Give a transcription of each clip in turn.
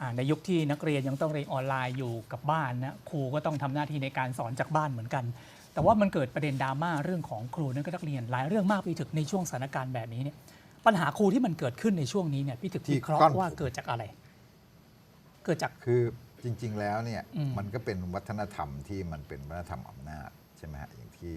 อ่าในยุคที่นักเรียนยังต้องเรียนออนไลน์อยู่กับบ้านนะครูก็ต้องทำหน้าที่ในการสอนจากบ้านเหมือนกัน แต่ว่ามันเกิดประเด็นดราม่าเรื่องของครูนักนักเรียนหลายเรื่องมากพี่ถึกในช่วงสถานการณ์แบบนี้เนี่ยปัญหาครูที่มันเกิดขึ้นในช่วงนี้เนี่ยพี่ถึกที่วิเคราะก้อนห์ว่าผมเกิดจากอะไร เกิดจากคือจริง ๆ แล้วเนี่ยอืมมันก็เป็นวัฒนธรรมที่มันเป็นวัฒนธรรมอำนาจใช่ไหมฮะอย่างที่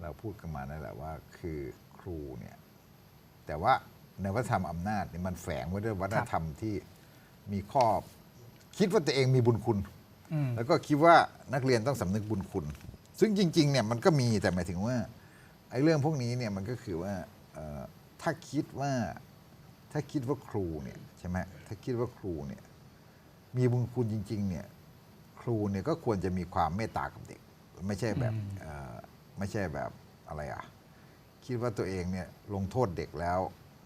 เราพูดกันมานั่นแหละว่าคือครูเนี่ยแต่ว่าในวัฒนธรรมอำนาจเนี่ยมันแฝงไว้ด้วยวัฒนธรรมที่ มีข้อ คิดว่าตัวเองมีบุญคุณ อืม แล้วก็คิดว่านักเรียนต้องสำนึกบุญคุณ ซึ่งจริง ๆ เนี่ยมันก็มีแต่หมายถึงว่าไอ้เรื่องพวกนี้เนี่ยมันก็คือว่าเอ่อถ้าคิดว่าถ้าคิดว่าครูเนี่ยใช่ไหมถ้าคิดว่าครูเนี่ยมีบุญคุณจริง ๆ เนี่ยครูเนี่ยก็ควรจะมีความเมตตากับเด็ก ไม่ใช่แบบอืมเอ่อไม่ใช่แบบอะไรอะ คิดว่าตัวเองเนี่ยลงโทษเด็กแล้ว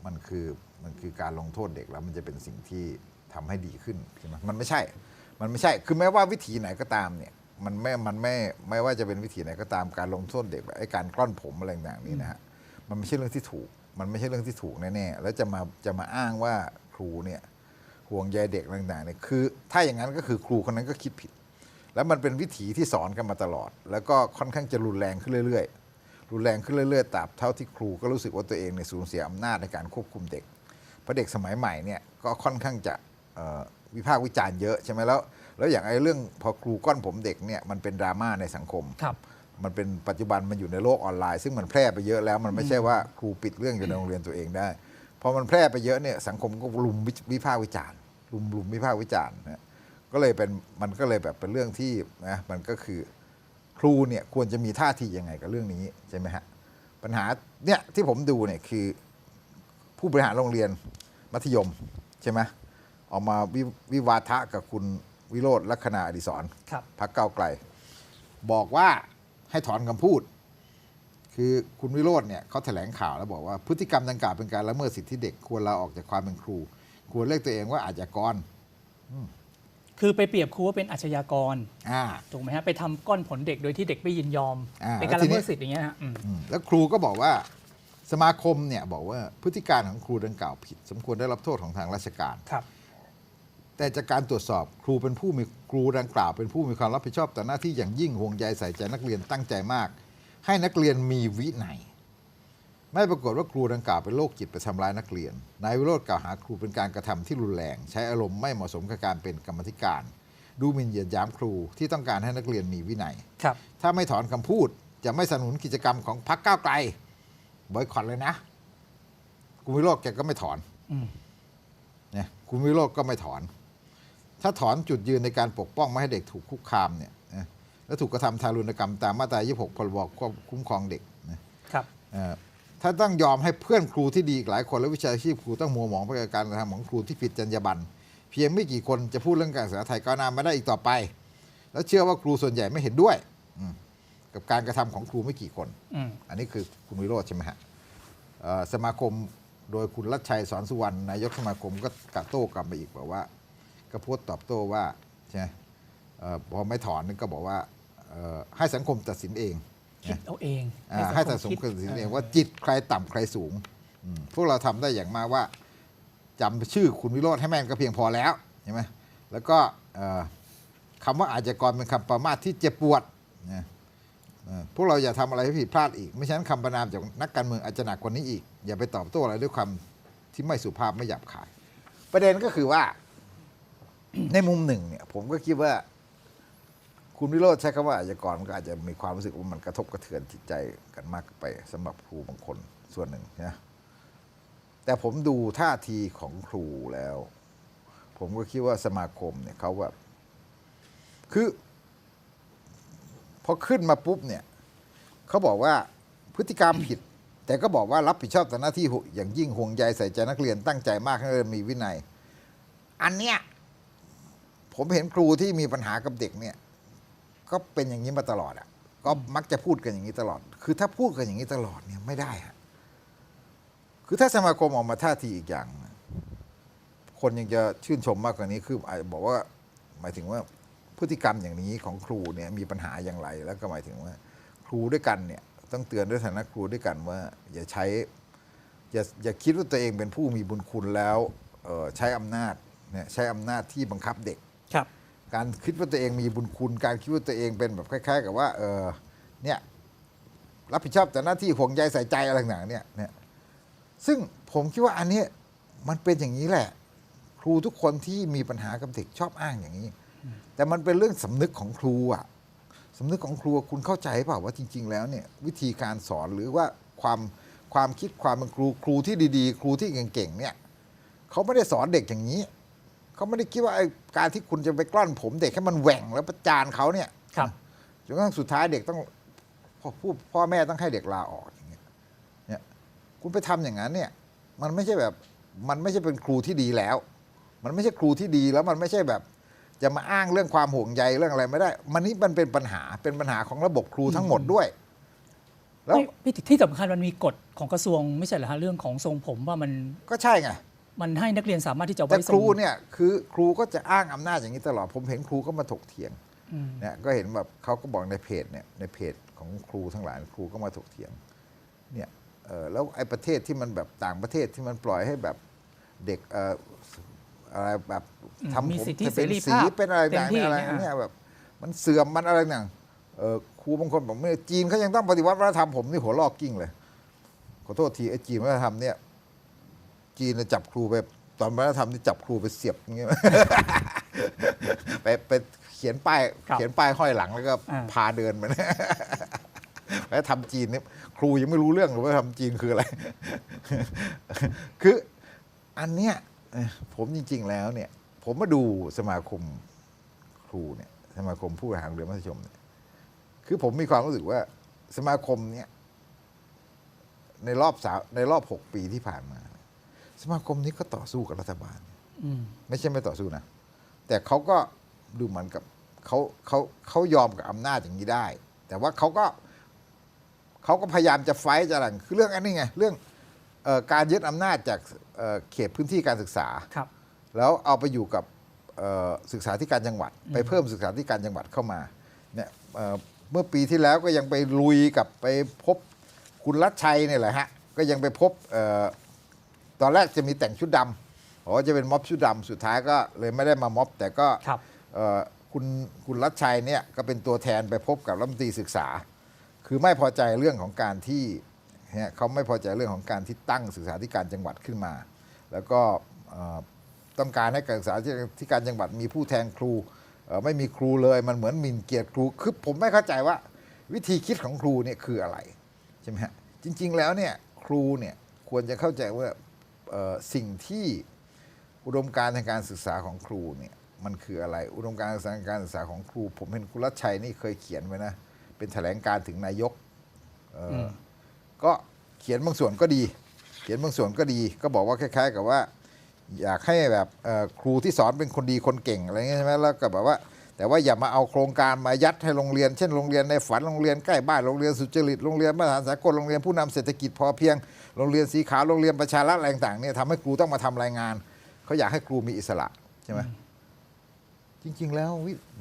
มันคือมันคือการลงโทษเด็กแล้วมันจะเป็นสิ่งที่ ทำให้ดีขึ้นใช่ไหมมันไม่ใช่ มันไม่ใช่ คือแม้ว่าวิธีไหนก็ตามเนี่ยมันไม่ มันไม่ ไม่ว่าจะเป็นวิธีไหนก็ตามการลงโทษเด็กแบบไอ้การกล้อนผมอะไรต่างๆนี่นะฮะ มันไม่ใช่เรื่องที่ถูก มันไม่ใช่เรื่องที่ถูกแน่ๆ แล้วจะมา จะมาอ้างว่าครูเนี่ยห่วงใยเด็กอะไรต่างๆเนี่ย คือ ถ้าอย่างนั้นก็คือครูคนนั้นก็คิดผิด แล้วมันเป็นวิถีที่สอนกันมาตลอด แล้วก็ค่อนข้างจะรุนแรงขึ้นเรื่อยๆ รุนแรงขึ้นเรื่อยๆตราบเท่าที่ครูก็รู้สึกว่าตัวเองเนี่ยสูญเสียอำนาจในการควบคุมเด็ก เพราะเด็กสมัยใหม่เนี่ยก็ค่อนข้างจะ วิพากษ์วิจารณ์เยอะใช่ไหมแล้ว แล้วอย่างไอ้เรื่องพอครูก้อนผมเด็กเนี่ยมันเป็นดราม่าในสังคมครับมันเป็นปัจจุบันมันอยู่ในโลกออนไลน์ ซึ่งมันแพร่ไปเยอะแล้วมันไม่ใช่ว่าครูปิดเรื่องอยู่ในโรงเรียนตัวเองได้พอมันแพร่ไปเยอะเนี่ยสังคมก็ลุมวิวิพากษ์วิจารณ์ลุมลุมวิพากษ์วิจารณ์นะก็เลยเป็นมันก็เลยแบบเป็นเรื่องที่นะมันก็คือครูเนี่ยควรจะมีท่าทียังไงกับเรื่องนี้ใช่ไหมฮะปัญหาเนี่ยที่ผมดูเนี่ยคือผู้บริหารโรงเรียนมัธยมใช่ไหม ออกมาวิวิวาทะกับคุณวิโรธลักษณะอดิศรครับ พักเก้าวไกล บอกว่าให้ถอนคำพูด คือคุณวิโรธเนี่ยเขาแถลงข่าวแล้วบอกว่าพฤติกรรมดังกล่าวเป็นการละเมิดสิทธิเด็กควรลาออกจากความเป็นครู ควรเรียกตัวเองว่าอาชญากรคือไปเปรียบครูว่าเป็นอาชญากรอ่า ถูกไหมฮะไปทำก้อนผลเด็กโดยที่เด็กไม่ยินยอมอ่าเป็นการแล้วทีละนี้ เมิดสิทธิ์อย่างเงี้ยฮะอืม อืมแล้วครูก็บอกว่าสมาคมเนี่ยบอกว่าพฤติการของครูดังกล่าวผิด สมควรได้รับโทษของทางราชการ ครับ แต่จากการตรวจสอบครูเป็นผู้มีครูดังกล่าว เป็นผู้มีความรับผิดชอบต่อหน้าที่อย่างยิ่งห่วงใยใส่ใจนักเรียนตั้งใจมาก ให้นักเรียนมีวินัยไม่ปรากฏว่าครูดังกล่าวเป็นโรคจิตไปทำร้ายนักเรียน นายวิโรธกล่าวหาครูเป็นการกระทำที่รุนแรง ใช้อารมณ์ไม่เหมาะสมกับการเป็นกรรมธิการ ดูหมิ่นเหยียดหยามครูที่ต้องการให้นักเรียนมีวินัย ครับ ถ้าไม่ถอนคำพูดจะไม่สนับสนุนกิจกรรมของพรรคก้าวไกลบอยคอตเลยนะคุณวิโรธแกก็ไม่ถอนอืม เนี่ยคุณวิโรธก็ไม่ถอน ถ้าถอนจุดยืนในการปกป้องไม่ให้เด็กถูกคุกคามเนี่ยนะและถูกกระทำทารุณกรรมตามมาตรา 26 พรบควบคุ้มครองเด็กนะครับเอ่อถ้าต้องยอมให้เพื่อนครูที่ดีอีกหลายคนและวิชาชีพครูต้องมัวหมองไปกับการกระทำของครูที่ผิดจรรยาบรรณเพียงไม่กี่คนจะพูดเรื่องการศึกษาไทยก้าวหน้าไม่ได้อีกต่อไป แล้วเชื่อว่าครูส่วนใหญ่ไม่เห็นด้วยอืมกับการกระทำของครูไม่กี่คนอืมอันนี้คือคุณวิโรธใช่ไหมฮะเอ่อสมาคมโดยคุณรัชชัยสอนสุวรรณนายกสมาคมก็กระโต้กลับมาอีกบอกว่า ก็โพสต์ตอบโต้ว่าใช่ไหมเอ่อพอไม่ถอนนี่ก็บอกว่าเอ่อให้สังคมตัดสินเอง คิดเอาเองอ่าให้ตัดสินตัดสินเองว่าจิตใครต่ำใครสูงอืมพวกเราทำได้อย่างมากว่าจำชื่อคุณวิโรธให้แม่นก็เพียงพอแล้วใช่ไหมแล้วก็เอ่อคำว่าอาชญากรเป็นคำประมาทที่เจ็บปวดนะเอ่อพวกเราอย่าทำอะไรให้ผิดพลาดอีก ไม่ฉะนั้นคำประนามจากนักการเมืองอาจจะหนักกว่านี้อีก อย่าไปตอบโต้อะไรด้วยความที่ไม่สุภาพไม่หยาบคาย ประเด็นก็คือว่า ในมุมหนึ่งเนี่ยผมก็คิดว่า คุณวิโรธใช้คำว่าอาชญากรมันก็อาจจะมีความรู้สึกว่ามันกระทบกระเทือนจิตใจกันมากไปสำหรับครูบางคนส่วนหนึ่งนะแต่ผมดูท่าทีของครูแล้ว ผมก็คิดว่าสมาคมเนี่ยเขาแบบคือ พอขึ้นมาปุ๊บเนี่ยเขาบอกว่าพฤติกรรมผิด แต่ก็บอกว่ารับผิดชอบต่อหน้าที่อย่างยิ่งห่วงใยใส่ใจนักเรียนตั้งใจมากให้เรียนมีวินัย อันเนี้ย ผมเห็นครูที่มีปัญหากับเด็กเนี่ย ก็เป็นอย่างนี้มาตลอดอะ ก็มักจะพูดกันอย่างนี้ตลอด คือถ้าพูดกันอย่างนี้ตลอดเนี่ยไม่ได้อะคือถ้าสมาคมออกมาท่าทีอีกอย่าง คนยังจะชื่นชมมากกว่านี้คืออาจบอกว่าหมายถึงว่าพฤติกรรมอย่างนี้ของครูเนี่ยมีปัญหาอย่างไร แล้วก็หมายถึงว่า ครูด้วยกันเนี่ยต้องเตือนด้วยฐานะครูด้วยกันว่า อย่าใช้อย่าอย่าคิดว่าตัวเองเป็นผู้มีบุญคุณแล้วใช้อำนาจเนี่ยใช้อำนาจที่บังคับเด็ก ครับ การคิดว่าตัวเองมีบุญคุณ การคิดว่าตัวเองเป็นแบบคล้าย ๆ กับว่า เออเนี่ยรับผิดชอบแต่หน้าที่ห่วงใยใส่ใจอะไรต่างๆเนี่ยเนี่ยซึ่งผมคิดว่าอันนี้มันเป็นอย่างนี้แหละ ครูทุกคนที่มีปัญหากับเด็กชอบอ้างอย่างนี้ แต่มันเป็นเรื่องสำนึกของครูอะสำนึกของครูคุณเข้าใจเปล่าว่าจริง ๆ แล้วเนี่ยวิธีการสอนหรือว่าความความคิดความเป็นครูครูที่ดี ๆ ครูที่เก่งๆเนี่ยเขาไม่ได้สอนเด็กอย่างนี้ เขาไม่ได้คิดว่าไอ้การที่คุณจะไปกล้อนผมเด็กให้มันแหว่งแล้วประจานเขาเนี่ยครับจนกระทั่งสุดท้ายเด็กต้องพ่อผู้พ่อแม่ต้องให้เด็กลาออกอย่างเงี้ยเนี่ยคุณไปทำอย่างนั้นเนี่ย มันไม่ใช่แบบมันไม่ใช่เป็นครูที่ดีแล้ว มันไม่ใช่ครูที่ดีแล้วมันไม่ใช่แบบ จะมาอ้างเรื่องความห่วงใยเรื่องอะไรไม่ได้ มันนี่มันเป็นปัญหาเป็นปัญหาของระบบครูทั้งหมดด้วย แล้วไม่พี่ที่สำคัญมันมีกฎของกระทรวงไม่ใช่เหรอฮะเรื่องของทรงผมว่ามันก็ใช่ไง มันให้นักเรียนสามารถที่จะแต่ไว้ทครรูงเนี่ยคือครูก็จะอ้างอำนาจอย่างนี้ตลอด ผมเห็นครูก็มาถกเถียงอืม เนี่ยก็เห็นแบบเขาก็บอกในเพจเนี่ยในเพจของครูทั้งหลายครูก็มาถกเถียงเนี่ยเออแล้วไอ้ประเทศที่มันแบบต่างประเทศที่มันปล่อยให้แบบเด็กเอ่ออะไรแบบอืมทำมีผมสิทธิจะเป็นเสรีสีภาพเป็นอะไรเต็มต่างที่ๆอะไรเนี่ย เนี่ยแบบมันเสื่อมมันอะไรต่างเออครูบางคนบอกไม่จีนเขายังต้องปฏิวัติวัฒนธรรมผมนี่หัวลอกกิ้งเลย ขอโทษทีไอ้จีนวัฒนธรรมเนี่ย จีนน่ะจับครูไปตอนวัฒนธรรมนี่จับครูไปเสียบอย่างเงี้ยไปไปเขียนป้ายครับเขียนป้ายห้อยหลังแล้วก็อ่า พาเดินไปแล้วทำจีนเนี่ยครูยังไม่รู้เรื่องหรือว่าทำจีนคืออะไร คืออันเนี้ยเอ่อผมจริง ๆ แล้วเนี่ย ผมมาดูสมาคมครูเนี่ย สมาคมผู้บริหารโรงเรียนมัธยมเนี่ยคือผมมีความรู้สึกว่าสมาคมเนี่ย ในรอบสาในรอบหกปีที่ผ่านมา สมาคมนี้ก็ต่อสู้กับรัฐบาลอืมไม่ใช่ไม่ต่อสู้นะ แต่เขาก็ดูเหมือนกับเขาเขาเขายอมกับอำนาจอย่างนี้ได้ แต่ว่าเขาก็เขาก็พยายามจะไฟท์จะอะไรคือเรื่องอันนี้ไงเรื่องเออการยึดอำนาจจากเอ่อเขตพื้นที่การศึกษาครับ แล้วเอาไปอยู่กับเอ่อศึกษาธิการจังหวัด ไปเพิ่มศึกษาธิการจังหวัดเข้ามาเนี่ยเอ่อเมื่อปีที่แล้วก็ยังไปลุยกับไปพบคุณรัชชัยเนี่ยแหละฮะก็ยังไปพบเออ ตอนแรกจะมีแต่งชุดดำอ๋อจะเป็นม็อบชุดดำสุดท้ายก็เลยไม่ได้มาม็อบ แต่ก็ครับเอ่อคุณคุณรัชชัยเนี่ยก็เป็นตัวแทนไปพบกับรัฐมนตรีศึกษา คือไม่พอใจเรื่องของการที่เนี่ยเขาไม่พอใจเรื่องของการที่ตั้งศึกษาธิการจังหวัดขึ้นมา แล้วก็เอ่อต้องการให้การศึกษาธิการจังหวัดมีผู้แทนครูเอ่อไม่มีครูเลยมันเหมือนหมิ่นเกียรติครูคือผมไม่เข้าใจว่าวิธีคิดของครูเนี่ยคืออะไรใช่ไหมฮะจริง ๆ แล้วเนี่ยครูเนี่ยควรจะเข้าใจว่าเอ่อ สิ่งที่อุดมการณ์ทางการศึกษาของครูเนี่ยมันคืออะไร อุดมการณ์ทางการศึกษาของครู ผมเห็นคุณรัชชัยนี่เคยเขียนไว้นะ เป็นแถลงการณ์ถึงนายกเอ่ออมก็เขียนบางส่วนก็ดี เขียนบางส่วนก็ดี ก็บอกว่าคล้าย ๆ กับว่า อยากให้แบบเอ่อครูที่สอนเป็นคนดีคนเก่งอะไรเงี้ยใช่ไหมแล้วก็แบบว่า แต่ว่าอย่ามาเอาโครงการมายัดให้โรงเรียน เช่นโรงเรียนในฝันโรงเรียนใกล้บ้านโรงเรียนสุจริตโรงเรียนมาตรฐานสากลโรงเรียนผู้นำเศรษฐกิจพอเพียงโรงเรียนสีขาวโรงเรียนประชารัฐอะไรต่างๆเนี่ยทำให้ครูต้องมาทำรายงานเขาอยากให้ครูมีอิสระใช่ไหมจริง ๆ แล้ว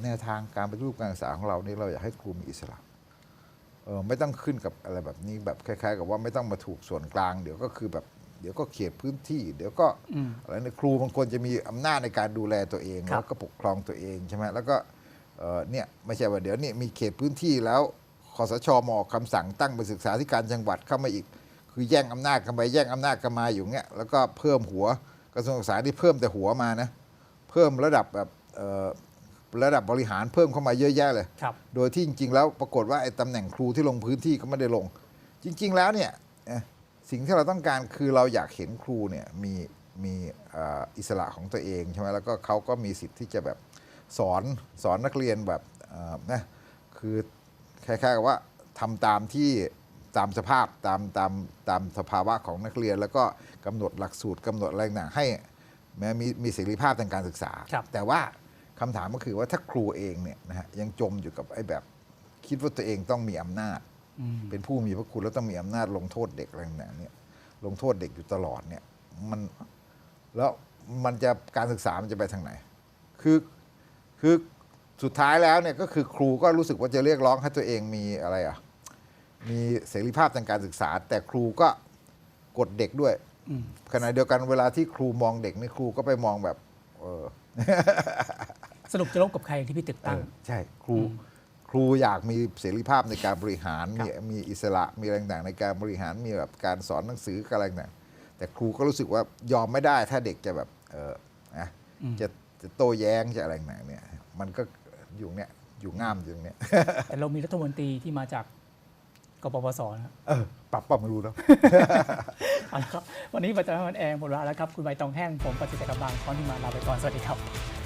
แนวทางการปฏิรูปการศึกษาของเรานี่เราอยากให้ครูมีอิสระเออไม่ต้องขึ้นกับอะไรแบบนี้แบบคล้าย ๆ กับว่าไม่ต้องมาถูกส่วนกลาง เดี๋ยวก็คือแบบ เดี๋ยวก็เขตพื้นที่ เดี๋ยวก็อืมอะไรนะครูบางคนจะมีอำนาจในการดูแลตัวเองครับแล้วก็ปกครองตัวเองใช่ไหมแล้วก็เออเนี่ยไม่ใช่ว่าเดี๋ยวนี้มีเขตพื้นที่แล้วคอสชมออกคำสั่งตั้งเป็นศึกษาธิการจังหวัดเข้ามาอีก คือแย่งอำนาจกันไปแย่งอำนาจกันมาอยู่เงี้ยแล้วก็เพิ่มหัวกระทรวงศึกษาที่เพิ่มแต่หัวมานะเพิ่มระดับแบบเอ่อระดับบริหารเพิ่มเข้ามาเยอะแยะเลยครับโดยที่จริง ๆ แล้วปรากฏว่าไอ้ตำแหน่งครูที่ลงพื้นที่ก็ไม่ได้ลง จริง ๆ แล้วเนี่ยเอ่อ สิ่งที่เราต้องการคือเราอยากเห็นครูเนี่ยมีมีเอ่ออิสระของตัวเองใช่ไหมแล้วก็เขาก็มีสิทธิ์ที่จะแบบสอนสอนนักเรียนแบบเอ่อนะคือคล้ายๆกับว่าทำตามที่ตามสภาพตามตามตามสภาวะของนักเรียน แล้วก็กำหนดหลักสูตรกำหนดอะไรต่างๆให้แม้มีมีเสรีภาพทางการศึกษาครับแต่ว่าคำถามก็คือว่าถ้าครูเองเนี่ยนะฮะยังจมอยู่กับไอ้แบบ คิดว่าตัวเองต้องมีอำนาจอืม เป็นผู้มีพระคุณแล้วต้องมีอำนาจลงโทษเด็กอะไรต่างๆเนี่ยลงโทษเด็กอยู่ตลอดเนี่ยมันแล้วมันจะการศึกษามันจะไปทางไหน คือคือสุดท้ายแล้วเนี่ยก็คือครูก็รู้สึกว่าจะเรียกร้องให้ตัวเองมีอะไรอะมีเสรีภาพทางการศึกษา แต่ครูก็กดเด็กด้วยอืมขณะเดียวกันเวลาที่ครูมองเด็กนี่ครูก็ไปมองแบบ เออ สรุปจะลบกับใครที่พี่ตึกตั้งเออใช่ ครูอืม ครูอยากมีเสรีภาพในการบริหารครับมีมีอิสระมีอะไรต่างๆในการบริหารมีแบบการสอนหนังสืออะไรต่างๆแต่ครูก็รู้สึกว่ายอมไม่ได้ถ้าเด็กจะแบบเออนะอืมจะจะโต้แย้งจะอะไรต่างๆเนี่ย มันก็อยู่เนี่ยอยู่ง่ามอยู่ตรงเนี้ยแต่เรามีรัฐมนตรีที่มาจากกปปสนะครับเออปรับปรับไม่รู้แล้วเอาละครับ วันนี้ประจำวันแองหมดเวลาแล้วครับ คุณใบตองแห้ง ผมปฏิเสธกำลังพร้อมที่มาลาไปก่อน สวัสดีครับ